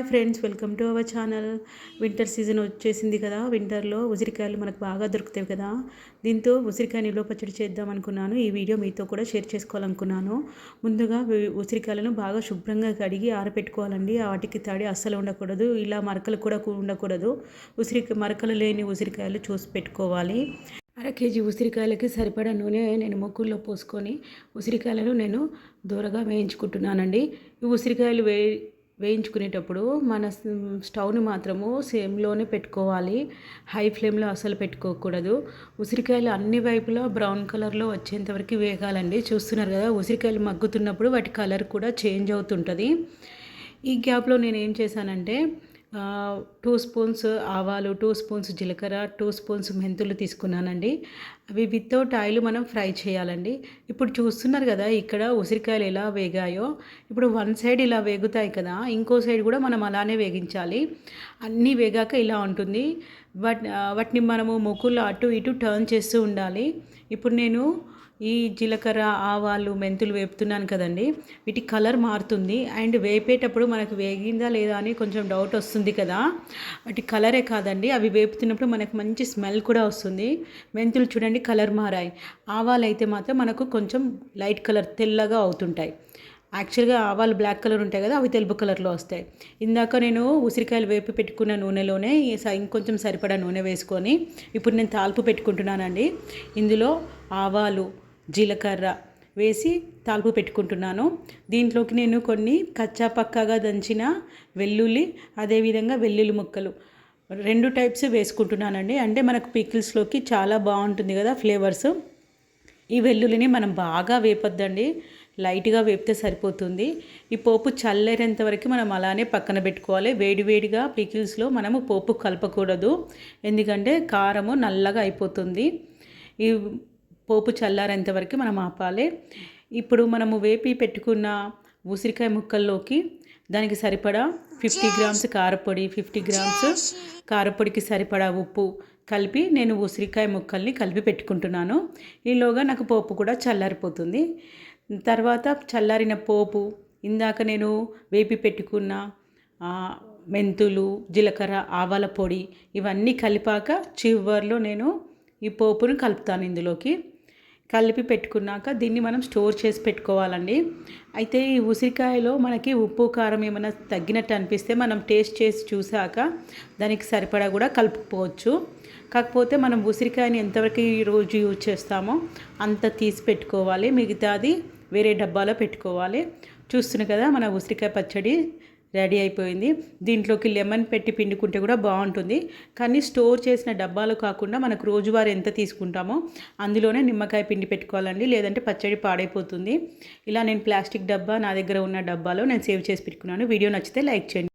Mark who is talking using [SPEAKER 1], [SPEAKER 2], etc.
[SPEAKER 1] Hi friends welcome to our channel. Winter season వచ్చేసింది కదా వింటర్లో ఉసిరికాయలు మనకు బాగా దొరుకుతాయి కదా. దీంతో ఉసిరికాయ నిల్వ పచ్చడి చేద్దాం అనుకున్నాను. ఈ వీడియో మీతో కూడా షేర్ చేసుకోవాలనుకున్నాను. ముందుగా ఉసిరికాయలను బాగా శుభ్రంగా కడిగి ఆరబెట్టుకోవాలండి వాటికి తడి అస్సలు ఉండకూడదు ఇలా మరకలు కూడా ఉండకూడదు. ఉసిరి మరకలు లేని ఉసిరికాయలు చూసి పెట్టుకోవాలి. అర కేజీ ఉసిరికాయలకి సరిపడా నూనె నేను మొక్కుల్లో పోసుకొని ఉసిరికాయలను నేను దూరగా వేయించుకుంటున్నానండి. ఈ ఉసిరికాయలు వే వేయించుకునేటప్పుడు మన స్టవ్ని మాత్రము సేమ్లోనే పెట్టుకోవాలి. హై ఫ్లేమ్లో అసలు పెట్టుకోకూడదు. ఉసిరికాయలు అన్ని వైపులా బ్రౌన్ కలర్లో వచ్చేంతవరకు వేగాలండి. చూస్తున్నారు కదా ఉసిరికాయలు మగ్గుతున్నప్పుడు వాటి కలర్ కూడా చేంజ్ అవుతుంటుంది. ఈ గ్యాప్లో నేను ఏం చేశానంటే టూ స్పూన్స్ ఆవాలు టూ స్పూన్స్ జీలకర్ర టూ స్పూన్స్ మెంతులు తీసుకున్నానండి. అవి వితౌట్ ఆయిల్ మనం ఫ్రై చేయాలండి. ఇప్పుడు చూస్తున్నారు కదా ఇక్కడ ఉసిరికాయలు ఎలా వేగాయో. ఇప్పుడు వన్ సైడ్ ఇలా వేగుతాయి కదా ఇంకో సైడ్ కూడా మనం అలానే వేగించాలి. అన్నీ వేగాక ఇలా ఉంటుంది. వాట్ వాటిని మనము మొక్కులు అటు ఇటు టర్న్ చేస్తూ ఉండాలి. ఇప్పుడు నేను ఈ జీలకర్ర ఆవాలు మెంతులు వేపుతున్నాను కదండి. వీటి కలర్ మారుతుంది. అండ్ వేపేటప్పుడు మనకు వేగిందా లేదా అని కొంచెం డౌట్ వస్తుంది కదా. వాటి కలరే కాదండి. అవి వేపుతున్నప్పుడు మనకు మంచి స్మెల్ కూడా వస్తుంది. మెంతులు చూడండి కలర్ మారాయి. ఆవాలు అయితే మాత్రం మనకు కొంచెం లైట్ కలర్ తెల్లగా అవుతుంటాయి. యాక్చువల్గా ఆవాలు బ్లాక్ కలర్ ఉంటాయి కదా అవి తెలుపు కలర్లో వస్తాయి. ఇందాక నేను ఉసిరికాయలు వేపి పెట్టుకున్న నూనెలోనే స- ఇంకొంచెం సరిపడా నూనె వేసుకొని ఇప్పుడు నేను తాల్పు పెట్టుకుంటున్నానండి. ఇందులో ఆవాలు జీలకర్ర వేసి తాల్పు పెట్టుకుంటున్నాను. దీంట్లోకి నేను కొన్ని కచ్చా పక్కాగా దంచిన వెల్లుల్లి అదేవిధంగా వెల్లుల్లి ముక్కలు రెండు టైప్స్ వేసుకుంటున్నానండి. అంటే మనకు పికిల్స్లోకి చాలా బాగుంటుంది కదా ఫ్లేవర్స్ ఈ వెల్లుల్లిని మనం బాగా వేపొద్దండి. లైట్గా వేపితే సరిపోతుంది. ఈ పోపు చల్లేరేంత వరకు మనం అలానే పక్కన పెట్టుకోవాలి. వేడివేడిగా పికిల్స్లో మనము పోపు కలపకూడదు. ఎందుకంటే కారము నల్లగా అయిపోతుంది. ఈ పోపు చల్లారేంత వరకు మనం ఆపాలి. ఇప్పుడు మనము వేపి పెట్టుకున్న ఉసిరికాయ ముక్కల్లోకి దానికి సరిపడా ఫిఫ్టీ గ్రామ్స్ కారపొడి ఫిఫ్టీ గ్రామ్స్ కారపొడికి సరిపడా ఉప్పు కలిపి నేను ఉసిరికాయ ముక్కల్ని కలిపి పెట్టుకుంటున్నాను. ఈలోగా నాకు పోపు కూడా చల్లారిపోతుంది. తర్వాత చల్లారిన పోపు ఇందాక నేను వేపి పెట్టుకున్న మెంతులు జీలకర్ర ఆవాల పొడి ఇవన్నీ కలిపాక చివర్లో నేను ఈ పోపును కలుపుతాను ఇందులోకి. కలిపి పెట్టుకున్నాక దీన్ని మనం స్టోర్ చేసి పెట్టుకోవాలండి. అయితే ఈ ఉసిరికాయలో మనకి ఉప్పు కారం ఏమైనా తగ్గినట్టు అనిపిస్తే మనం టేస్ట్ చేసి చూసాక దానికి సరిపడా కూడా కలుపుకోవచ్చు. కాకపోతే మనం ఉసిరికాయని ఎంతవరకు రోజు యూజ్ చేస్తామో అంత తీసి పెట్టుకోవాలి. మిగతాది వేరే డబ్బాలో పెట్టుకోవాలి. చూస్తున్నాను కదా మన ఉసిరికాయ పచ్చడి రెడీ అయిపోయింది. దీంట్లోకి లెమన్ పెట్టి పిండుకుంటే కూడా బాగుంటుంది. కానీ స్టోర్ చేసిన డబ్బాలు కాకుండా మనకు రోజువారీ ఎంత తీసుకుంటామో అందులోనే నిమ్మకాయ పిండి పెట్టుకోవాలండి. లేదంటే పచ్చడి పాడైపోతుంది. ఇలా నేను ప్లాస్టిక్ డబ్బా నా దగ్గర ఉన్న డబ్బాలో నేను సేవ్ చేసి పెట్టుకున్నాను. వీడియో నచ్చితే లైక్ చేయండి.